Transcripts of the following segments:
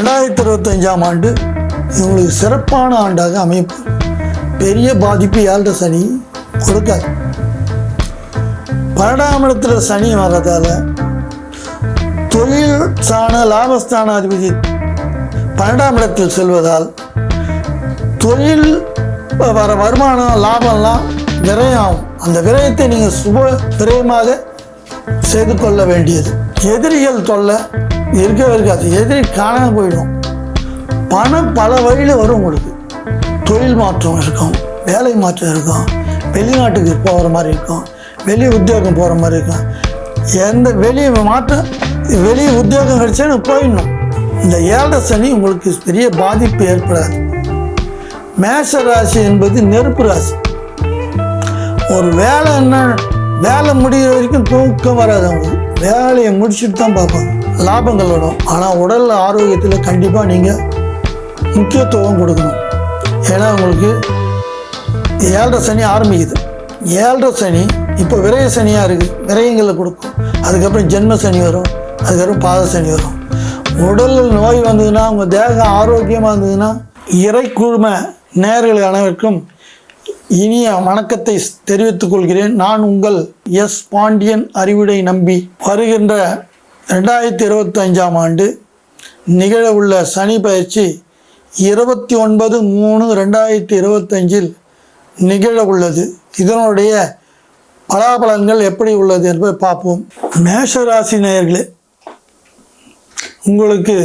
ரெண்டாயிரத்தி இருபத்தஞ்சாம் ஆண்டு இவங்களுக்கு சிறப்பான ஆண்டாக அமைப்பு. பெரிய பாதிப்பு ஏழரை சனி கொடுக்காது. பன்னெண்டாம் இடத்துல சனி வர்றதால தொழில் சாண லாபஸ்தான அதிபதி பன்னெண்டாம் இடத்தில் செல்வதால் தொழில் வர வருமானம் லாபம்லாம் விரயம் ஆகும் அந்த விரயத்தை நீங்கள் சுப விரயமாக செய்து கொள்ள வேண்டியது. எதிரிகள் தொல்லை இருக்கவே இருக்காது. எதிரி காணாமல் போயிடும். பணம் பல வழியில் வரும் உங்களுக்கு. தொழில் மாற்றம் இருக்கும் வேலை மாற்றம் இருக்கும் வெளிநாட்டுக்கு போகிற மாதிரி இருக்கும் வெளி உத்தியோகம் போகிற மாதிரி இருக்கும். எந்த வெளி மாற்றம் வெளி உத்தியோகம் கிடைச்சா போயிடணும் இந்த ஏழரை சனி உங்களுக்கு பெரிய பாதிப்பு ஏற்படாது. மேஷ ராசி என்பது நெருப்பு ராசி. ஒரு வேலை என்ன வேலை முடிகிற வரைக்கும் தூக்கம் வராது அவங்களுக்கு. வேலையை முடிச்சுட்டு தான் பார்ப்பாங்க. லாபங்கள் வரும் ஆனால் உடல் ஆரோக்கியத்தில் கண்டிப்பாக நீங்கள் முக்கியத்துவம் கொடுக்கணும். ஏன்னா உங்களுக்கு ஏழரை சனி ஆரம்பிக்குது. ஏழரை சனி இப்போ விரய சனியாக இருக்குது விரயங்களை கொடுக்கும். அதுக்கப்புறம் ஜென்ம சனி வரும். அதுக்கப்புறம் பாத சனி வரும். உடலில் நோய் வந்ததுன்னா உங்கள் தேகம் ஆரோக்கியமாக இருந்ததுன்னா இறை குழும நேர்கள் அனைவருக்கும் இனிய வணக்கத்தை தெரிவித்துக் கொள்கிறேன். நான் உங்கள் எஸ் பாண்டியன் அறிவுடை நம்பி வருகின்ற ரெண்டாயிரத்தி இருபத்தஞ்சாம் ஆண்டு நிகழ உள்ள சனி பயிற்சி இருபத்தி ஒன்பது மூணு ரெண்டாயிரத்தி இருபத்தஞ்சில் நிகழ உள்ளது இதனுடைய பலாபலங்கள் எப்படி உள்ளது என்பதை பார்ப்போம். மேஷராசி நேயர்களே உங்களுக்கு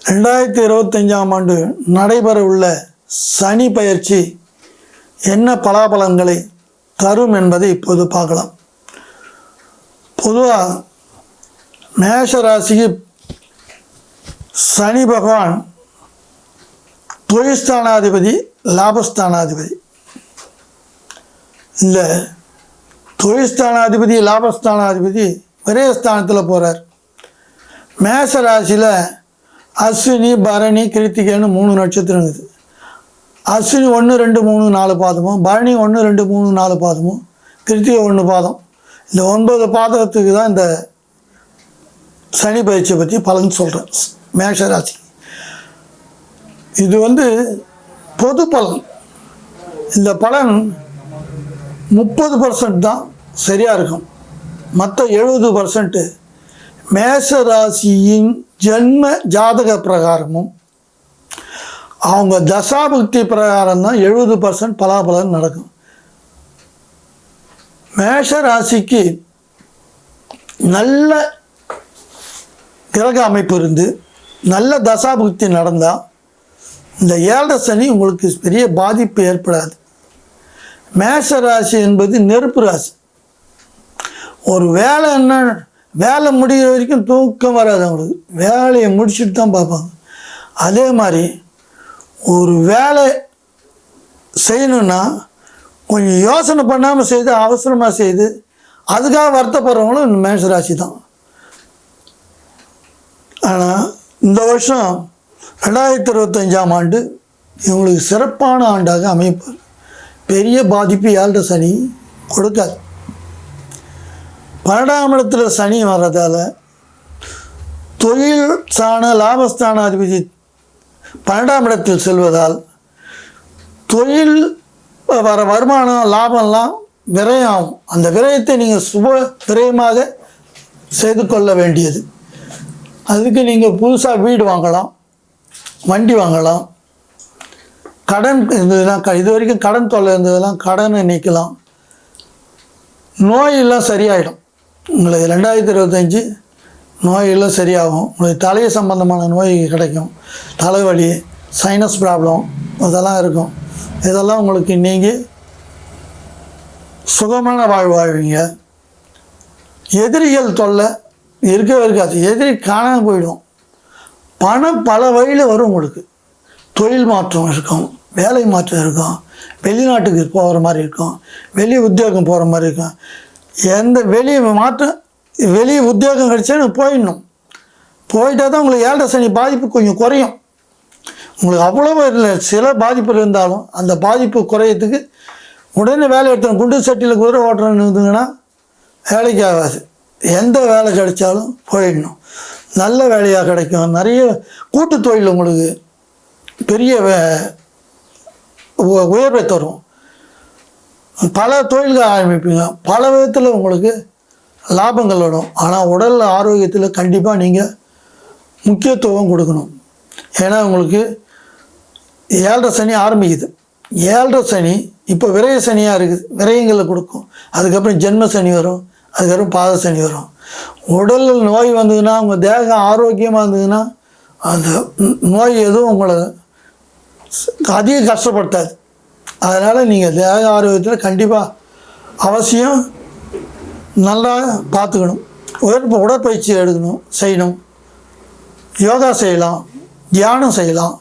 ரெண்டாயிரத்தி இருபத்தஞ்சாம் ஆண்டு நடைபெற உள்ள சனி பயிற்சி என்ன பலாபலன்களை தரும் என்பதை இப்போது பார்க்கலாம். பொதுவாக மேஷராசிக்கு சனி பகவான் தொழில்ஸ்தானாதிபதி லாபஸ்தானாதிபதி. இல்லை தொழில்ஸ்தானாதிபதி லாபஸ்தானாதிபதி விரயஸ்தானத்தில் போகிறார் மேஷ ராசியில் அஸ்வினி பரணி கிருத்திகைன்னு மூணு நட்சத்திரம் இருக்குது. அஸ்வினி ஒன்று ரெண்டு மூணு நாலு பாதமும் பரணி ஒன்று ரெண்டு மூணு நாலு பாதமும் கிருத்திகை ஒன்று பாதம். இந்த ஒன்பது பாதகத்துக்கு தான் இந்த சனி பயிற்சியை பற்றி பலன் சொல்கிறேன் மேஷ ராசி. இது வந்து பொது பலன். இந்த பலன் முப்பது பர்சன்ட் தான் சரியாக இருக்கும். மற்ற எழுபது பர்சன்ட்டு மேஷ ராசியின் ஜென்ம ஜாதக பிரகாரமும் அவங்க தசாபக்தி பிரகாரம் தான் எழுபது பர்சன்ட் பலாபலன் நடக்கும். மேஷ ராசிக்கு நல்ல கிரக அமைப்பு இருந்து நல்ல தசாபுக்தி நடந்தால் இந்த ஏழரை சனி உங்களுக்கு பெரிய பாதிப்பு ஏற்படாது. மேஷ ராசி என்பது நெருப்பு ராசி. ஒரு வேலை என்ன வேலை முடிகிற வரைக்கும் தூக்கம் வராது அவங்களுக்கு. வேலையை முடிச்சுட்டு தான் பார்ப்பாங்க. அதே மாதிரி ஒரு வேலை செய்யணுன்னா கொஞ்சம் யோசனை பண்ணாமல் செய்து அவசரமாக செய்து அதுக்காக வருத்தப்படுறவங்களும் இந்த மேஷராசி தான். ஆனால் இந்த வருஷம் ரெண்டாயிரத்தி இருபத்தஞ்சாம் ஆண்டு இவங்களுக்கு சிறப்பான ஆண்டாக அமைப்பு. பெரிய பாதிப்பு ஏழரை சனி கொடுக்காது. பன்னெண்டாம் இடத்துல சனி வர்றதால தொழில் ஸ்தான லாபஸ்தான அதிபதி பன்னெண்டாம் இடத்தில் செல்வதால் தொழில் வர வருமானம் லாபம்லாம் விரயம் ஆகும் அந்த விரயத்தை நீங்கள் சுப விரயமாக செய்து கொள்ள வேண்டியது. அதுக்கு நீங்கள் புதுசாக வீடு வாங்கலாம் வண்டி வாங்கலாம். கடன் இருந்ததுன்னா க- இது வரைக்கும் கடன் தொல்லை இருந்ததெல்லாம் கடனை நீக்கலாம். நோயெல்லாம் சரியாயிடும். உங்களுக்கு ரெண்டாயிரத்தி இருபத்தஞ்சி நோயெல்லாம் சரியாகும். உங்களுக்கு தலையை சம்பந்தமான நோய் கிடைக்கும். தலைவலி சைனஸ் ப்ராப்ளம் இதெல்லாம் இருக்கும். இதெல்லாம் உங்களுக்கு நீங்கள் சுகமான வாழ்வு வாழ்வீங்க எதிரிகள் தொல்லை இருக்கவே இருக்காது. எதிரி காணாமல் போயிடும். பணம் பல வழியில் வரும் உங்களுக்கு. தொழில் மாற்றம் இருக்கும் வேலை மாற்றம் இருக்கும் வெளிநாட்டுக்கு போகிற மாதிரி இருக்கும் வெளி உத்தியோகம் போகிற மாதிரி இருக்கும். எந்த வெளி மாற்றம் வெளி உத்தியோகம் கிடைச்சா போயிடணும். போயிட்டால் தான் உங்களுக்கு ஏழரை சனி பாதிப்பு கொஞ்சம் குறையும். உங்களுக்கு அவ்வளோ இல்லை சில பாதிப்பு இருந்தாலும் அந்த பாதிப்பு குறையத்துக்கு உடனே வேலை எடுத்தோம் குண்டு சட்டியில் குதிரை ஓட்டுறோன்னு இருந்தீங்கன்னா வேலைக்கு ஆகாது. எந்த வேலை கிடைச்சாலும் போயிடணும். நல்ல வேலையாக கிடைக்கும். நிறைய கூட்டு தொழில் உங்களுக்கு பெரிய வே- உ- உயர்வை தரும். பல தொழில்கள் ஆரம்பிப்பீங்க. பல விதத்தில் உங்களுக்கு லாபங்கள் வரும். ஆனால் உடல் ஆரோக்கியத்தில் கண்டிப்பாக நீங்கள் முக்கியத்துவம் கொடுக்கணும். ஏன்னா உங்களுக்கு ஏழரை சனி ஆரம்பிக்குது. ஏழரை சனி இப்போ விரய சனியாக இருக்குது. விரயங்களை கொடுக்கும். அதுக்கப்புறம் ஜென்ம சனி வரும். அதுக்கப்புறம் பாத சனி வரும். உடலில் நோய் வந்ததுன்னா உங்கள் தேகம் ஆரோக்கியமாக இருந்ததுன்னா அந்த நோய் எதுவும் உங்களை அதிக கஷ்டப்படுத்தாது. அதனால் நீங்கள் தேக ஆரோக்கியத்தில் கண்டிப்பாக அவசியம் நல்லா பார்த்துக்கணும். உடற்ப உடற்பயிற்சி எடுக்கணும் செய்யணும். யோகா செய்யலாம் தியானம் செய்யலாம்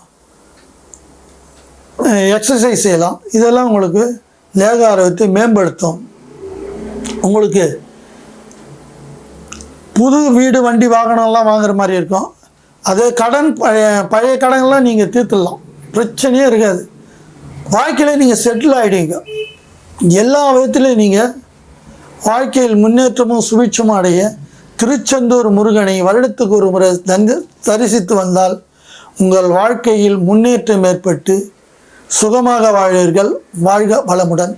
எக்ஸசைஸ் செய்யலாம். இதெல்லாம் உங்களுக்கு தேக ஆரோக்கியத்தை மேம்படுத்தும். உங்களுக்கு புது வீடு வண்டி வாகனம்லாம் வாங்குற மாதிரி இருக்கும். அதே கடன் பழைய பழைய கடன்லாம் நீங்கள் தீர்த்துடலாம். பிரச்சனையே இருக்காது. வாழ்க்கையில் நீங்கள் செட்டில் ஆகிடுவீங்க எல்லா விதத்துலையும் நீங்கள் வாழ்க்கையில் முன்னேற்றமும் சுபிட்சமும் அடைய திருச்செந்தூர் முருகனை வருடத்துக்கு ஒரு முறை தந்து தரிசித்து வந்தால் உங்கள் வாழ்க்கையில் முன்னேற்றம் ஏற்பட்டு சுகமாக வாழ்வீர்கள். வாழ்க வளமுடன்.